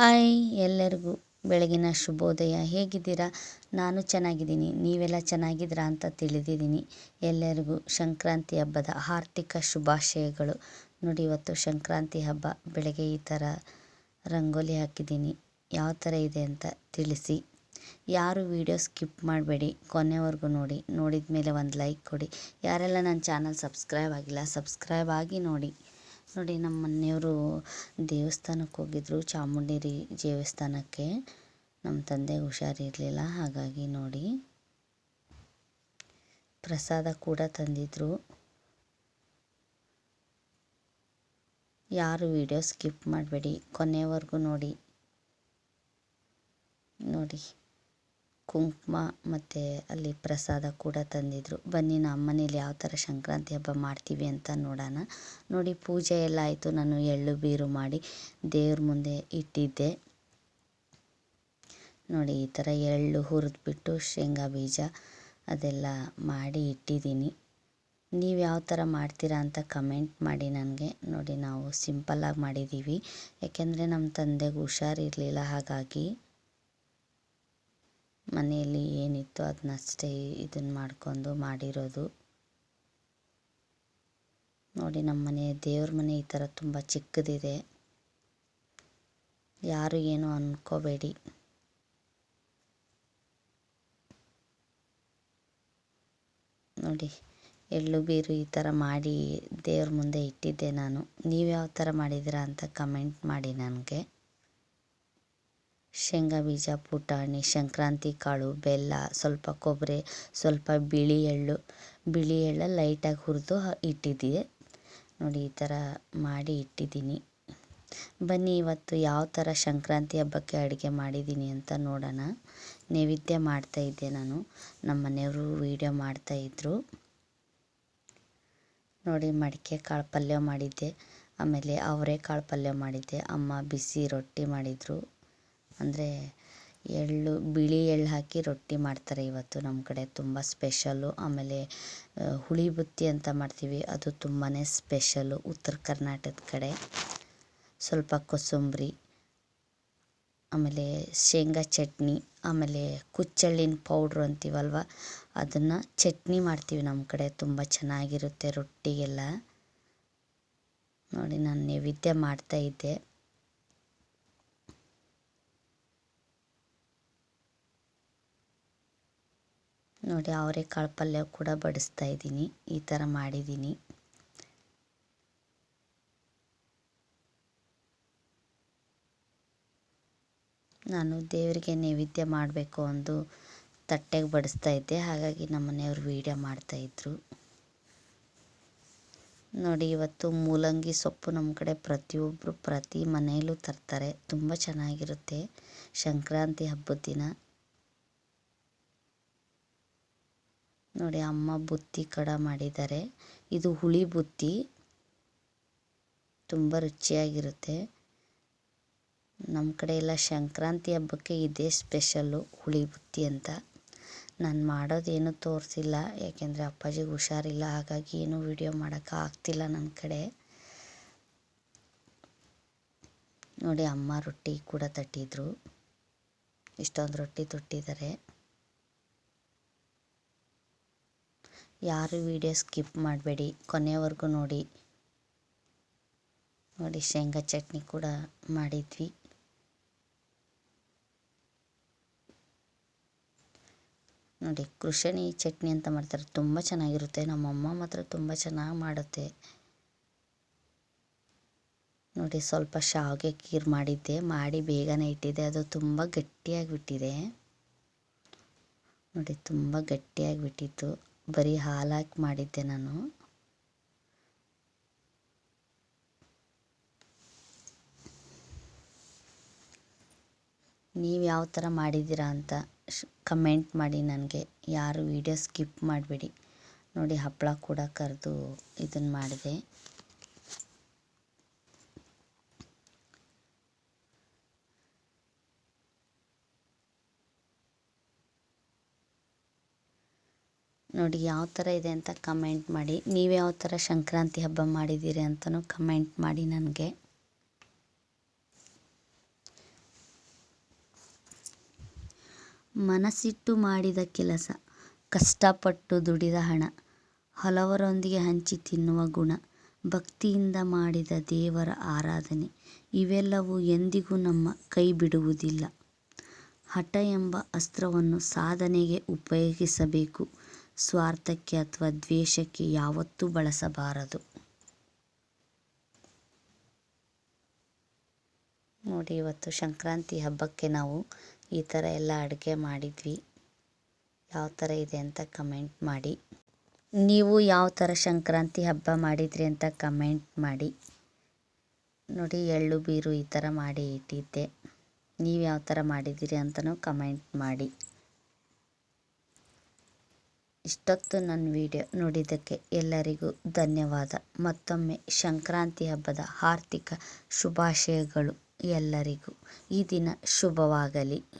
Hi ಎಲ್ಲರಿಗೂ ಬೆಳಗಿನ ಶುಭೋದಯ. ಹೇಗಿದ್ದೀರಾ? ನಾನು ಚೆನ್ನಾಗಿದ್ದೀನಿ. ನೀವೆಲ್ಲ ಚೆನ್ನಾಗಿದ್ದೀರಾ ಅಂತ ತಿಳಿದಿದ್ದೀನಿ. ಎಲ್ಲರಿಗೂ ಸಂಕ್ರಾಂತಿ ಹಬ್ಬದ ಆರ್ಥಿಕ ಶುಭಾಶಯಗಳು. ನೋಡಿ, ಇವತ್ತು ಸಂಕ್ರಾಂತಿ ಹಬ್ಬ. ಬೆಳಗ್ಗೆ ಈ ಥರ ರಂಗೋಲಿ ಹಾಕಿದ್ದೀನಿ. ಯಾವ ಥರ ಇದೆ ಅಂತ ತಿಳಿಸಿ. ಯಾರು ವಿಡಿಯೋ ಸ್ಕಿಪ್ ಮಾಡಬೇಡಿ. ಕೊನೆವರೆಗೂ ನೋಡಿ. ನೋಡಿದ ಮೇಲೆ ಒಂದು ಲೈಕ್ ಕೊಡಿ. ಯಾರೆಲ್ಲ ನನ್ನ ಚಾನಲ್ ಸಬ್ಸ್ಕ್ರೈಬ್ ಆಗಿಲ್ಲ, ಸಬ್ಸ್ಕ್ರೈಬ್ ಆಗಿ ನೋಡಿ. ನೋಡಿ, ನಮ್ಮ ಮನೆಯವರು ದೇವಸ್ಥಾನಕ್ಕೆ ಹೋಗಿದ್ರು. ಚಾಮುಂಡಿ ದೇವಸ್ಥಾನಕ್ಕೆ. ನಮ್ಮ ತಂದೆಗೆ ಹುಷಾರಿರಲಿಲ್ಲ ಹಾಗಾಗಿ ನೋಡಿ, ಪ್ರಸಾದ ಕೂಡ ತಂದಿದ್ರು. ಯಾರು ವಿಡಿಯೋ ಸ್ಕಿಪ್ ಮಾಡಬೇಡಿ. ಕೊನೆವರೆಗೂ ನೋಡಿ. ನೋಡಿ. ಕುಂಕುಮ ಮತ್ತು ಅಲ್ಲಿ ಪ್ರಸಾದ ಕೂಡ ತಂದಿದ್ದರು ಬನ್ನಿ ನಮ್ಮ ಮನೇಲಿ ಯಾವ ಥರ ಸಂಕ್ರಾಂತಿ ಹಬ್ಬ ಮಾಡ್ತೀವಿ ಅಂತ ನೋಡೋಣ. ನೋಡಿ ಪೂಜೆ ಎಲ್ಲ ಆಯಿತು. ನಾನು ಎಳ್ಳು ಬೀರು ಮಾಡಿ ದೇವ್ರ ಮುಂದೆ ಇಟ್ಟಿದ್ದೆ. ನೋಡಿ ಈ ಥರ ಎಳ್ಳು ಹುರಿದ್ಬಿಟ್ಟು ಶೇಂಗಾ ಬೀಜ ಅದೆಲ್ಲ ಮಾಡಿ ಇಟ್ಟಿದ್ದೀನಿ. ನೀವು ಯಾವ ಥರ ಮಾಡ್ತೀರಾ ಅಂತ ಕಮೆಂಟ್ ಮಾಡಿ ನನಗೆ. ನೋಡಿ ನಾವು ಸಿಂಪಲ್ಲಾಗಿ ಮಾಡಿದ್ದೀವಿ. ಯಾಕೆಂದರೆ ನಮ್ಮ ತಂದೆಗೆ ಹುಷಾರಿರಲಿಲ್ಲ ಹಾಗಾಗಿ. ಮನೆಯಲ್ಲಿ ಏನಿತ್ತು ಅದನ್ನಷ್ಟೇ ಇದನ್ನ ಮಾಡ್ಕೊಂಡು ಮಾಡಿರೋದು. ನೋಡಿ ನಮ್ಮ ಮನೆ, ದೇವ್ರ ಮನೆ ಈ ಥರ ತುಂಬ ಚಿಕ್ಕದಿದೆ. ಯಾರು ಏನು ಅಂದ್ಕೋಬೇಡಿ ನೋಡಿ, ಎಳ್ಳು ಬೀರು ಈ ಥರ ಮಾಡಿ ದೇವ್ರ ಮುಂದೆ ಇಟ್ಟಿದ್ದೆ ನಾನು. ನೀವು ಯಾವ ಥರ ಮಾಡಿದ್ದೀರಾ ಅಂತ ಕಮೆಂಟ್ ಮಾಡಿ ನನಗೆ. ಶೇಂಗಾ ಬೀಜ ಪುಟಾಣಿ ಸಂಕ್ರಾಂತಿ ಕಾಳು, ಬೆಲ್ಲ, ಸ್ವಲ್ಪ ಕೊಬ್ಬರಿ, ಸ್ವಲ್ಪ ಬಿಳಿ ಎಳ್ಳು. ಬಿಳಿ ಎಳ್ಳು ಲೈಟಾಗಿ ಹುರಿದು ಇಟ್ಟಿದ್ದೆ ನೋಡಿ, ಈ ಥರ ಮಾಡಿ ಇಟ್ಟಿದ್ದೀನಿ. ಬನ್ನಿ, ಇವತ್ತು ಯಾವ ಥರ ಸಂಕ್ರಾಂತಿ ಹಬ್ಬಕ್ಕೆ ಅಡುಗೆ ಮಾಡಿದ್ದೀನಿ ಅಂತ ನೋಡೋಣ. ನೈವೇದ್ಯ ಮಾಡ್ತಾಯಿದ್ದೆ ನಾನು. ನಮ್ಮ ಮನೆಯವರು ವೀಡಿಯೋ ಮಾಡ್ತಾಯಿದ್ರು ನೋಡಿ, ಮಡಿಕೆ ಕಾಳು ಪಲ್ಯ ಮಾಡಿದ್ದೆ. ಆಮೇಲೆ ಅವರೆಕಾಳು ಪಲ್ಯ ಮಾಡಿದ್ದೆ. ಅಮ್ಮ ಬಿಸಿ ರೊಟ್ಟಿ ಮಾಡಿದರು. ಅಂದರೆ ಎಳ್ಳು, ಬಿಳಿ ಎಳ್ಳು ಹಾಕಿ ರೊಟ್ಟಿ ಮಾಡ್ತಾರೆ ಇವತ್ತು ನಮ್ಮ ಕಡೆ ತುಂಬ ಸ್ಪೆಷಲ್ಲು ಆಮೇಲೆ ಹುಳಿ ಬುತ್ತಿ ಅಂತ ಮಾಡ್ತೀವಿ. ಅದು ತುಂಬಾ ಸ್ಪೆಷಲ್ಲು ಉತ್ತರ ಕರ್ನಾಟಕದ ಕಡೆ. ಸ್ವಲ್ಪ ಕೊಸುಂಬ್ರಿ, ಆಮೇಲೆ ಶೇಂಗಾ ಚಟ್ನಿ, ಆಮೇಲೆ ಕುಚ್ಚಳ್ಳಿನ ಪೌಡ್ರು ಅಂತೀವಲ್ವ, ಅದನ್ನು ಚಟ್ನಿ ಮಾಡ್ತೀವಿ ನಮ್ಮ ಕಡೆ. ತುಂಬ ಚೆನ್ನಾಗಿರುತ್ತೆ ರೊಟ್ಟಿಗೆಲ್ಲ. ನೋಡಿ, ನಾನು ನೈವೇದ್ಯ ಮಾಡ್ತಾಯಿದ್ದೆ ನೋಡಿ ಅವರೆಕಾಳು ಪಲ್ಯ ಕೂಡ ಬಡಿಸ್ತಾ ಇದ್ದೀನಿ. ಈ ಥರ ಮಾಡಿದ್ದೀನಿ. ನಾನು ದೇವರಿಗೆ ನೈವೇದ್ಯ ಮಾಡಬೇಕು ಅಂದು ತಟ್ಟೆಗೆ ಬಡಿಸ್ತಾ ಇದ್ದೆ. ಹಾಗಾಗಿ ನಮ್ಮ ಮನೆಯವರು ವೀಡಿಯೋ ಮಾಡ್ತಾಯಿದ್ರು ನೋಡಿ, ಇವತ್ತು ಮೂಲಂಗಿ ಸೊಪ್ಪು ನಮ್ಮ ಕಡೆ ಪ್ರತಿಯೊಬ್ಬರು ಪ್ರತಿ ಮನೆಯಲ್ಲೂ ತರ್ತಾರೆ. ತುಂಬ ಚೆನ್ನಾಗಿರುತ್ತೆ. ಸಂಕ್ರಾಂತಿ ಹಬ್ಬದ ದಿನ. ನೋಡಿ, ಅಮ್ಮ ಬುತ್ತಿ ಕಡ ಮಾಡಿದ್ದಾರೆ. ಇದು ಹುಳಿ ಬುತ್ತಿ. ತುಂಬ ರುಚಿಯಾಗಿರುತ್ತೆ. ನಮ್ಮ ಕಡೆ ಎಲ್ಲ ಸಂಕ್ರಾಂತಿ ಹಬ್ಬಕ್ಕೆ ಇದೇ ಸ್ಪೆಷಲ್ಲು ಹುಳಿ ಬುತ್ತಿ ಅಂತ. ನಾನು ಮಾಡೋದೇನು ತೋರಿಸಿಲ್ಲ, ಯಾಕೆಂದರೆ ಅಪ್ಪಾಜಿಗೆ ಹುಷಾರಿಲ್ಲ, ಹಾಗಾಗಿ ಏನೂ ವಿಡಿಯೋ ಮಾಡೋಕ್ಕೆ ಆಗ್ತಿಲ್ಲ ನನ್ನ ಕಡೆ. ನೋಡಿ, ಅಮ್ಮ ರೊಟ್ಟಿ ಕೂಡ ತಟ್ಟಿದ್ರು. ಇಷ್ಟೊಂದು ರೊಟ್ಟಿ ತೊಟ್ಟಿದ್ದಾರೆ. ಯಾರು ವಿಡಿಯೋ ಸ್ಕಿಪ್ ಮಾಡಬೇಡಿ ಕೊನೆಯವರೆಗೂ ನೋಡಿ. ನೋಡಿ, ಶೇಂಗಾ ಚಟ್ನಿ ಕೂಡ ಮಾಡಿದ್ವಿ. ನೋಡಿ, ಕೃಷಣಿ ಚಟ್ನಿ ಅಂತ ಮಾಡ್ತಾರೆ, ತುಂಬ ಚೆನ್ನಾಗಿರುತ್ತೆ. ನಮ್ಮಮ್ಮ ಮಾತ್ರ ತುಂಬ ಚೆನ್ನಾಗಿ ಮಾಡುತ್ತೆ. ನೋಡಿ, ಸ್ವಲ್ಪ ಶಾವಿಗೆ ಖೀರ್ ಮಾಡಿದ್ದೆ, ಮಾಡಿ ಬೇಗನೆ ಇಟ್ಟಿದ್ದೆ. ಅದು ತುಂಬ ಗಟ್ಟಿಯಾಗಿ ಬಿಟ್ಟಿದೆ. ನೋಡಿ, ತುಂಬ ಗಟ್ಟಿಯಾಗಿ ಬಿಟ್ಟಿತ್ತು. ಬರೀ ಹಾಲು ಹಾಕಿ ಮಾಡಿದ್ದೆ ನಾನು. ನೀವು ಯಾವ ಥರ ಮಾಡಿದ್ದೀರಾ ಅಂತ ಕಮೆಂಟ್ ಮಾಡಿ ನನಗೆ. ಯಾರು ವಿಡಿಯೋ ಸ್ಕಿಪ್ ಮಾಡಬೇಡಿ. ನೋಡಿ ಹಪ್ಪಳ ಕೂಡ ಕರೆದು ಇದನ್ನು ಮಾಡಿದೆ. ನೋಡಿ ಯಾವ ಥರ ಇದೆ ಅಂತ ಕಮೆಂಟ್ ಮಾಡಿ. ನೀವು ಯಾವ ಥರ ಸಂಕ್ರಾಂತಿ ಹಬ್ಬ ಮಾಡಿದ್ದೀರಿ ಅಂತಲೂ ಕಮೆಂಟ್ ಮಾಡಿ ನನಗೆ. ಮನಸ್ಸಿಟ್ಟು ಮಾಡಿದ ಕೆಲಸ, ಕಷ್ಟಪಟ್ಟು ದುಡಿದ ಹಣ, ಹಲವರೊಂದಿಗೆ ಹಂಚಿ ತಿನ್ನುವ ಗುಣ, ಭಕ್ತಿಯಿಂದ ಮಾಡಿದ ದೇವರ ಆರಾಧನೆ, ಇವೆಲ್ಲವೂ ಎಂದಿಗೂ ನಮ್ಮ ಕೈ ಬಿಡುವುದಿಲ್ಲ. ಹಠ ಎಂಬ ಅಸ್ತ್ರವನ್ನು ಸಾಧನೆಗೆ ಉಪಯೋಗಿಸಬೇಕು. ಸ್ವಾರ್ಥಕ್ಕೆ ಅಥವಾ ದ್ವೇಷಕ್ಕೆ ಯಾವತ್ತೂ ಬಳಸಬಾರದು. ನೋಡಿ, ಇವತ್ತು ಸಂಕ್ರಾಂತಿ ಹಬ್ಬಕ್ಕೆ ನಾವು ಈ ಥರ ಎಲ್ಲ ಅಡುಗೆ ಮಾಡಿದ್ವಿ. ಯಾವ ಥರ ಇದೆ ಅಂತ ಕಮೆಂಟ್ ಮಾಡಿ. ನೀವು ಯಾವ ಥರ ಸಂಕ್ರಾಂತಿ ಹಬ್ಬ ಮಾಡಿದ್ರಿ ಅಂತ ಕಮೆಂಟ್ ಮಾಡಿ. ನೋಡಿ, ಎಳ್ಳು, ಬೀರು ಈ ಥರ ಮಾಡಿ ಇಟ್ಟಿದ್ದೆ. ನೀವು ಯಾವ ಥರ ಮಾಡಿದ್ದೀರಿ ಅಂತಲೂ ಕಮೆಂಟ್ ಮಾಡಿ. ಇಷ್ಟೊತ್ತು ನನ್ನ ವಿಡಿಯೋ ನೋಡಿದ್ದಕ್ಕೆ ಎಲ್ಲರಿಗೂ ಧನ್ಯವಾದ. ಮತ್ತೊಮ್ಮೆ ಸಂಕ್ರಾಂತಿ ಹಬ್ಬದ ಆರ್ಥಿಕ ಶುಭಾಶಯಗಳು ಎಲ್ಲರಿಗೂ. ಈ ದಿನ ಶುಭವಾಗಲಿ.